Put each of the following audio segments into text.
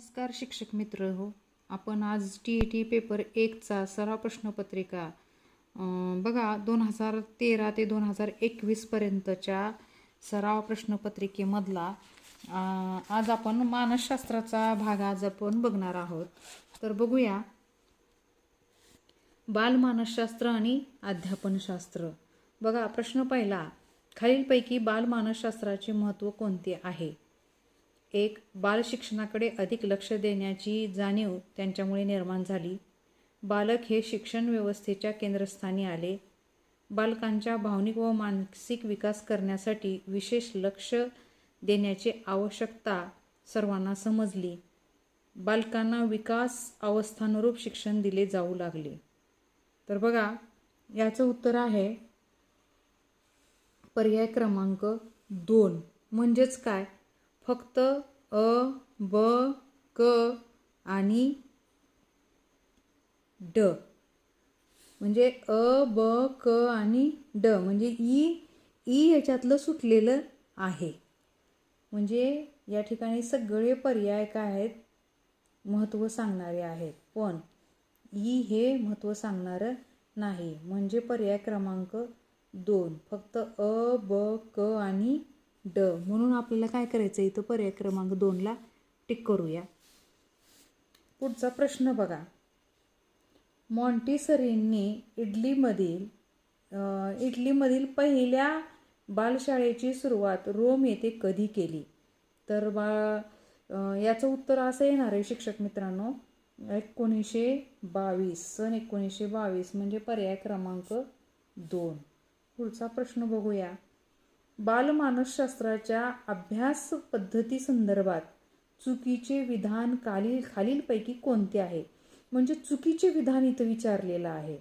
नमस्कार शिक्षक मित्र हो आपण आज टी ई टी पेपर एकचा सराव प्रश्नपत्रिका बघा दोन हजार तेरा ते दोन हजार एकवीसपर्यंतच्या सराव प्रश्नपत्रिकेमधला आज आपण मानसशास्त्राचा भाग आज आपण बघणार आहोत. तर बघूया. बालमानसशास्त्र आणि अध्यापनशास्त्र बघा प्रश्न पहिला. खालीलपैकी बालमानसशास्त्राचे महत्त्व कोणते आहे? एक बाल शिक्षणाकडे अधिक लक्ष देण्याची जाणीव त्यांच्यामुळे निर्माण झाली. बालक हे शिक्षण व्यवस्थेच्या केंद्रस्थानी आले. बालकांच्या भावनिक व मानसिक विकास करण्यासाठी विशेष लक्ष देण्याची आवश्यकता सर्वांना समजली. बालकांना विकास अवस्थानुरूप शिक्षण दिले जाऊ लागले. तर बघा याचं उत्तर आहे पर्याय क्रमांक दोन. म्हणजेच काय? फक्त अ ब क आणि ड. म्हणजे अ ब क आणि ड. म्हणजे ई ई ह्याच्यातलं सुटलेलं आहे. म्हणजे या ठिकाणी सगळे पर्याय काय आहेत? महत्त्व सांगणारे आहेत. पण ई हे महत्त्व सांगणारं नाही. म्हणजे पर्याय क्रमांक दोन. फक्त अ ब क आणि ड. म्हणून आपल्याला काय करायचं इथं पर्याय क्रमांक दोनला टिक करूया. पुढचा प्रश्न बघा. मॉन्टेसरींनी इडलीमधील इटलीमधील पहिल्या बालशाळेची सुरुवात रोम येथे कधी केली? तर बा याचं उत्तर असं येणार आहे शिक्षक मित्रांनो. एकोणीसशे बावीस सन एकोणीसशे बावीस म्हणजे पर्याय क्रमांक दोन. पुढचा प्रश्न बघूया. बालमानसशास्त्राच्या अभ्यास पद्धती संदर्भात चुकीचे विधान खालील खालीलपैकी कोणते आहे? म्हणजे चुकीचे विधान इथं विचारलेलं आहे.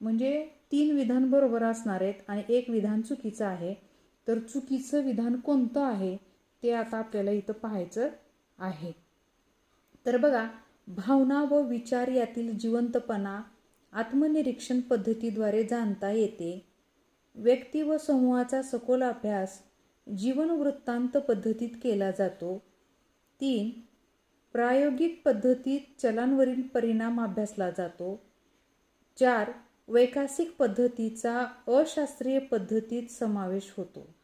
म्हणजे तीन विधान बरोबर असणार आहेत आणि एक विधान चुकीचं आहे. तर चुकीचं विधान कोणतं आहे? ते आता आपल्याला इथं पाहायचं आहे. तर बघा भावना व विचार यातील जिवंतपणा आत्मनिरीक्षण पद्धतीद्वारे जाणता येते. व्यक्ती व समूहाचा सखोल अभ्यास जीवन वृत्तांत पद्धतीत केला जातो. तीन प्रायोगिक पद्धतीत चलांवरील परिणाम अभ्यासला जातो. चार वैकासिक पद्धतीचा अशास्त्रीय पद्धतीत समावेश होतो.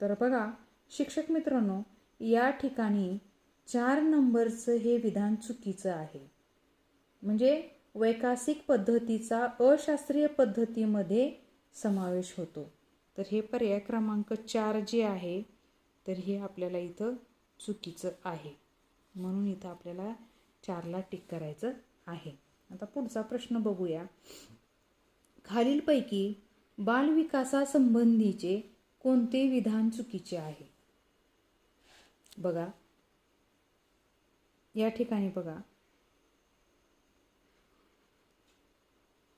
तर बघा शिक्षक मित्रांनो या ठिकाणी चार नंबरचं हे विधान चुकीचं आहे. म्हणजे वैकासिक पद्धतीचा अशास्त्रीय पद्धतीमध्ये समावेश होतो. तर हे पर्याय क्रमांक चार जे आहे तर हे आपल्याला इथं चुकीचं आहे. म्हणून इथं आपल्याला चारला टिक करायचं आहे. आता पुढचा प्रश्न बघूया. खालीलपैकी बालविकासासंबंधीचे कोणते विधान चुकीचे आहे? बघा. या ठिकाणी बघा.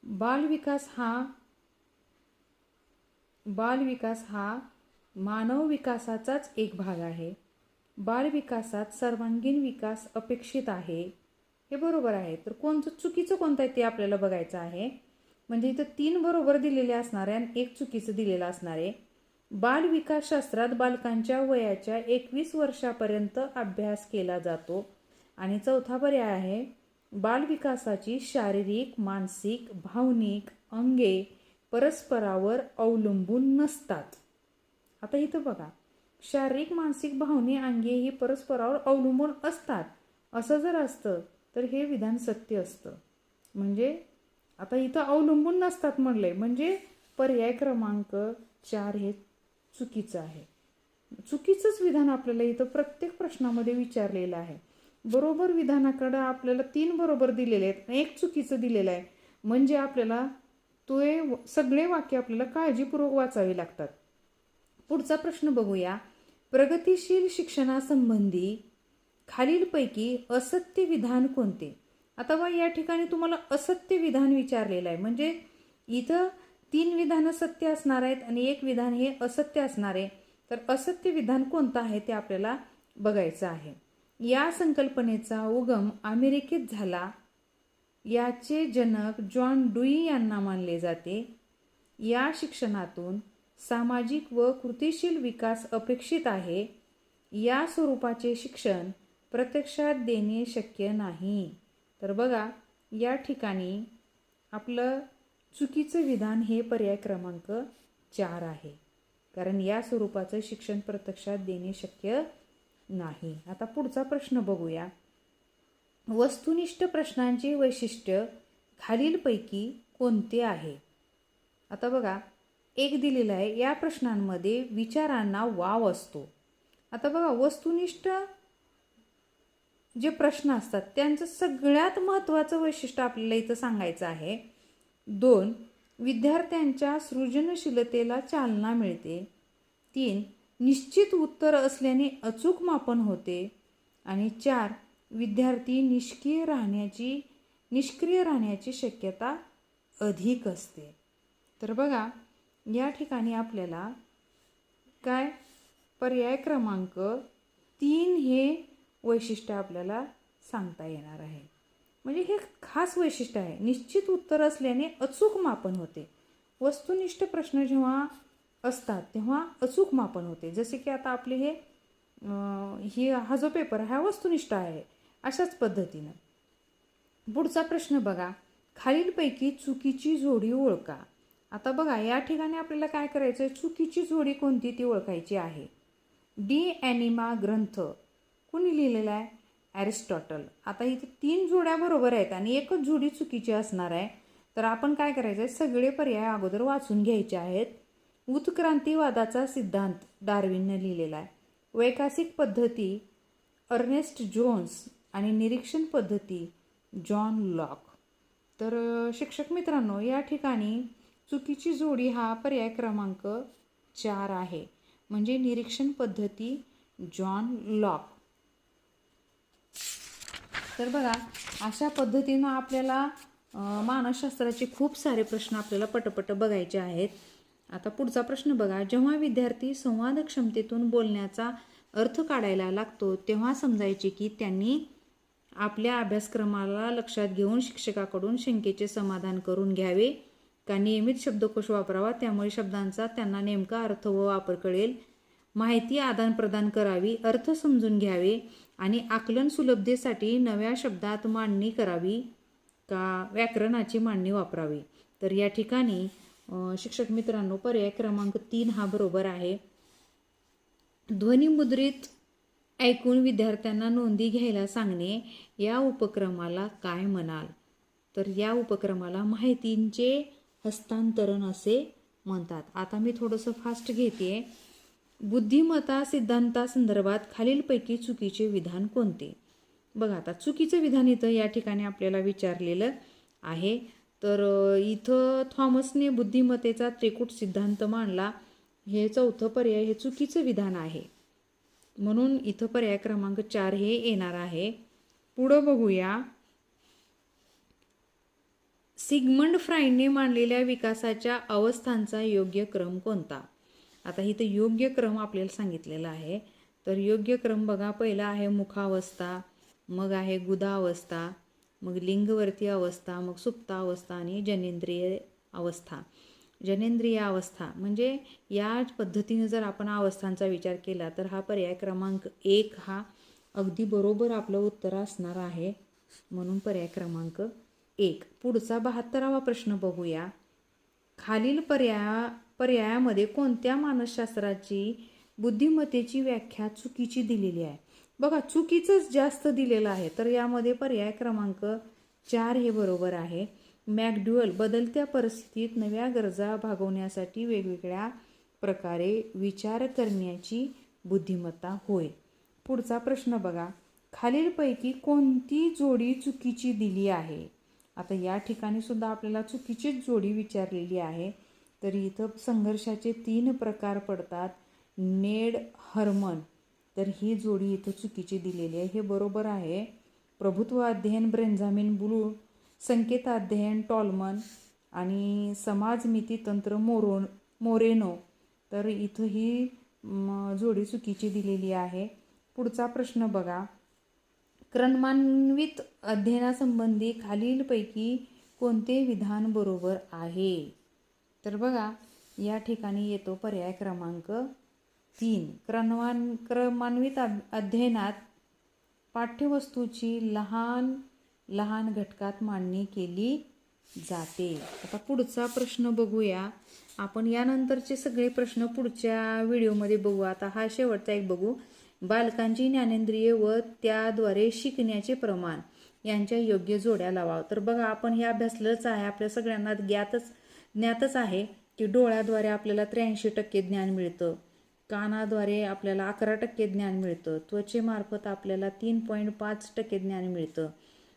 बालविकास हा बालविकास हा मानव विकासाचाच एक भाग आहे. बालविकासात सर्वांगीण विकास अपेक्षित आहे. हे बरोबर आहे. तर कोणतं चुकीचं कोणतं आहे ते आपल्याला बघायचं आहे. म्हणजे इथं तीन बरोबर दिलेले असणार आहे आणि एक चुकीचं दिलेलं असणार आहे. बालविकासशास्त्रात बालकांच्या वयाच्या एकवीस वर्षापर्यंत अभ्यास केला जातो. आणि चौथा पर्याय आहे बालविकासाची शारीरिक मानसिक भावनिक अंगे परस्परावर अवलंबून नसतात. आता इथं बघा शारीरिक मानसिक भावने अंगे ही परस्परावर अवलंबून असतात. असं जर असतं तर हे विधान सत्य असतं. म्हणजे आता इथं अवलंबून नसतात म्हणले म्हणजे पर्याय क्रमांक चार हे चुकीचं आहे. चुकीचंच विधान आपल्याला इथं प्रत्येक प्रश्नामध्ये विचारलेलं आहे. बरोबर विधानाकडं आपल्याला तीन बरोबर दिलेले आहेत आणि एक चुकीचं दिलेलं आहे. म्हणजे आपल्याला तो हे सगळे वाक्य आपल्याला काळजीपूर्वक वाचावे लागतात. पुढचा प्रश्न बघूया. प्रगतिशील शिक्षणासंबंधी खालीलपैकी असत्य विधान कोणते? आता बा या ठिकाणी तुम्हाला असत्य विधान विचारलेलं आहे. म्हणजे इथं तीन विधानं सत्य असणार आहेत आणि एक विधान हे असत्य असणार आहे. तर असत्य विधान कोणतं आहे ते आपल्याला बघायचं आहे. या संकल्पनेचा उगम अमेरिकेत झाला. याचे जनक जॉन डुई यांना मानले जाते. या शिक्षणातून सामाजिक व कृतिशील विकास अपेक्षित आहे. या स्वरूपाचे शिक्षण प्रत्यक्षात देणे शक्य नाही. तर बघा या ठिकाणी आपलं चुकीचं विधान हे पर्याय क्रमांक चार आहे. कारण या स्वरूपाचं शिक्षण प्रत्यक्षात देणे शक्य नाही. आता पुढचा प्रश्न बघूया. वस्तुनिष्ठ प्रश्नांचे वैशिष्ट्य खालीलपैकी कोणते आहे? आता बघा एक दिलेला आहे या प्रश्नांमध्ये विचारांना वाव असतो. आता बघा वस्तुनिष्ठ जे प्रश्न असतात त्यांचं सगळ्यात महत्त्वाचं वैशिष्ट्य आपल्याला इथं सांगायचं आहे. दोन विद्यार्थ्यांच्या सृजनशीलतेला चालना मिळते. तीन निश्चित उत्तर असल्याने अचूक मापन होते. आणि चार विद्यार्थी निष्क्रिय राहण्याची निष्क्रिय राहण्याची शक्यता अधिक असते. तर बघा या ठिकाणी आपल्याला काय? पर्याय क्रमांक तीन हे वैशिष्ट्य आपल्याला सांगता येणार आहे. म्हणजे हे खास वैशिष्ट्य आहे. निश्चित उत्तर असल्याने अचूक मापन होते. वस्तुनिष्ठ प्रश्न जेव्हा असतात तेव्हा अचूक मापन होते. जसे की आता आपले हे ही हा जो पेपर हा वस्तुनिष्ठ आहे. अशाच पद्धतीनं. पुढचा प्रश्न बघा. खालीलपैकी चुकीची जोडी ओळखा. आता बघा या ठिकाणी आपल्याला काय करायचं आहे चुकीची जोडी कोणती ती ओळखायची आहे? डी ॲनिमा ग्रंथ. कुणी लिहिलेला आहे? ॲरिस्टॉटल. आता इथे तीन जोड्या बरोबर आहेत आणि एकच जोडी चुकीची असणार आहे. तर आपण काय करायचं आहे सगळे पर्याय अगोदर वाचून घ्यायचे आहेत. उत्क्रांतीवादाचा सिद्धांत डार्विनने लिहिलेला आहे. वैकासिक पद्धती. अर्नेस्ट जोन्स आणि निरीक्षण पद्धती जॉन लॉक. तर शिक्षक मित्रांनो या ठिकाणी चुकीची जोडी हा पर्याय क्रमांक चार आहे. म्हणजे निरीक्षण पद्धती जॉन लॉक. तर बघा अशा पद्धतीनं आपल्याला मानसशास्त्राचे खूप सारे प्रश्न आपल्याला पटपट बघायचे आहेत. आता पुढचा प्रश्न बघा. जेव्हा विद्यार्थी संवाद क्षमतेतून बोलण्याचा अर्थ काढायला लागतो तेव्हा समजायचे की त्यांनी आपल्या अभ्यासक्रमाला लक्षात घेऊन शिक्षकाकडून शंकेचे समाधान करून घ्यावे. का नियमित शब्दकोश वापरावा त्यामुळे शब्दांचा त्यांना नेमका अर्थ व वापर कळेल. माहिती आदानप्रदान करावी अर्थ समजून घ्यावे आणि आकलन सुलभतेसाठी नव्या शब्दात मांडणी करावी का व्याकरणाची मांडणी वापरावी. तर या ठिकाणी शिक्षक मित्रांनो पर्याय क्रमांक तीन हा बरोबर आहे. ध्वनिमुद्रित ऐकून विद्यार्थ्यांना नोंदी घ्यायला सांगणे या उपक्रमाला काय म्हणाल? तर या उपक्रमाला माहितींचे हस्तांतरण असे म्हणतात. आता मी थोडंसं फास्ट घेते बुद्धिमत्ता सिद्धांतासंदर्भात खालीलपैकी चुकीचे विधान कोणते? बघा आता चुकीचं विधान इथं या ठिकाणी आपल्याला विचारलेलं आहे. तर इथं थॉमसने बुद्धिमत्तेचा त्रिकूट सिद्धांत मांडला. हे चौथं पर्याय हे चुकीचं विधान आहे. म्हणून इथं पर्याय क्रमांक चार हे येणार आहे. पुढं बघूया. सिगमंड फ्राईडने मांडलेल्या विकासाच्या अवस्थांचा योग्य क्रम कोणता? आता इथं योग्य क्रम आपल्याला सांगितलेला आहे. तर योग्य क्रम बघा. पहिला आहे मुखावस्था मग आहे गुदावस्था मग लिंगवर्ती अवस्था मग सुप्तावस्था आणि जनेंद्रिय अवस्था. जनेंद्रिय अवस्था म्हणजे या पद्धतीने जर आपण अवस्थांचा विचार केला तर हा पर्याय क्रमांक एक हा अगदी बरोबर आपलं उत्तर असणार आहे. म्हणून पर्याय क्रमांक एक. पुढचा बहात्तरावा प्रश्न बघूया. खालील पर्याया पर्यायामध्ये कोणत्या मानसशास्त्राची बुद्धिमत्तेची व्याख्या चुकीची दिलेली आहे? बघा चुकीचंच जास्त दिलेलं आहे तर यामध्ये पर्याय क्रमांक चार हे बरोबर आहे. मॅकड्युअल बदलत्या परिस्थितीत नव्या गरजा भागवण्यासाठी वेगवेगळ्या प्रकारे विचार करण्याची बुद्धिमत्ता होय. पुढचा प्रश्न बघा. खालीलपैकी कोणती जोडी चुकीची दिली आहे? आता या ठिकाणी सुद्धा आपल्याला चुकीचीच जोडी विचारलेली आहे. तर इथं संघर्षाचे तीन प्रकार पडतात. Ned Herrmann. तर ही जोडी इथं चुकीची दिलेली आहे. हे बरोबर आहे. प्रभुत्व अध्ययन ब्रेंझामिन ब्लू संकेत अध्ययन टॉलमन आणि समाजमिती तंत्र मोरो मोरेनो. तर इथं ही जोडी चुकीची दिलेली आहे. पुढचा प्रश्न बघा. क्रमान्वित अध्ययनासंबंधी खालीलपैकी कोणते विधान बरोबर आहे? तर बघा या ठिकाणी येतो पर्याय क्रमांक तीन. क्रमान् क्रमान्वित अध्ययनात पाठ्यवस्तूची लहान लहान घटकात मांडणी केली जाते. आता पुढचा प्रश्न बघूया. आपण यानंतरचे सगळे प्रश्न पुढच्या व्हिडिओमध्ये बघू. आता हा शेवटचा एक बघू. बालकांची ज्ञानेंद्रिय व त्याद्वारे शिकण्याचे प्रमाण यांच्या योग्य जोड्या लावा. तर बघा आपण हे अभ्यासलंच आहे. आपल्या सगळ्यांना ज्ञातच ज्ञातच आहे की डोळ्याद्वारे आपल्याला त्र्याऐंशी टक्के ज्ञान मिळतं. कानाद्वारे आपल्याला अकरा टक्के ज्ञान मिळतं. त्वचेमार्फत आपल्याला तीन पॉईंट पाच टक्के ज्ञान मिळतं.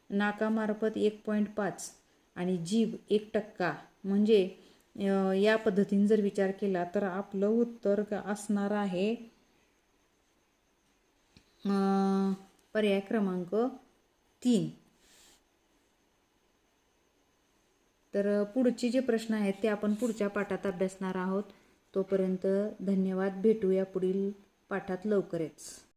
नाकामार्फत एक पॉईंट पाच आणि जीभ एक टक्का. म्हणजे या पद्धतीने जर विचार केला तर आपलं उत्तर असणार आहे पर्याय क्रमांक तीन. तर पुढचे जे प्रश्न आहेत ते आपण पुढच्या पाठात अभ्यासणार आहोत. तोपर्यंत धन्यवाद. भेटूया पुढील पाठात लवकरच.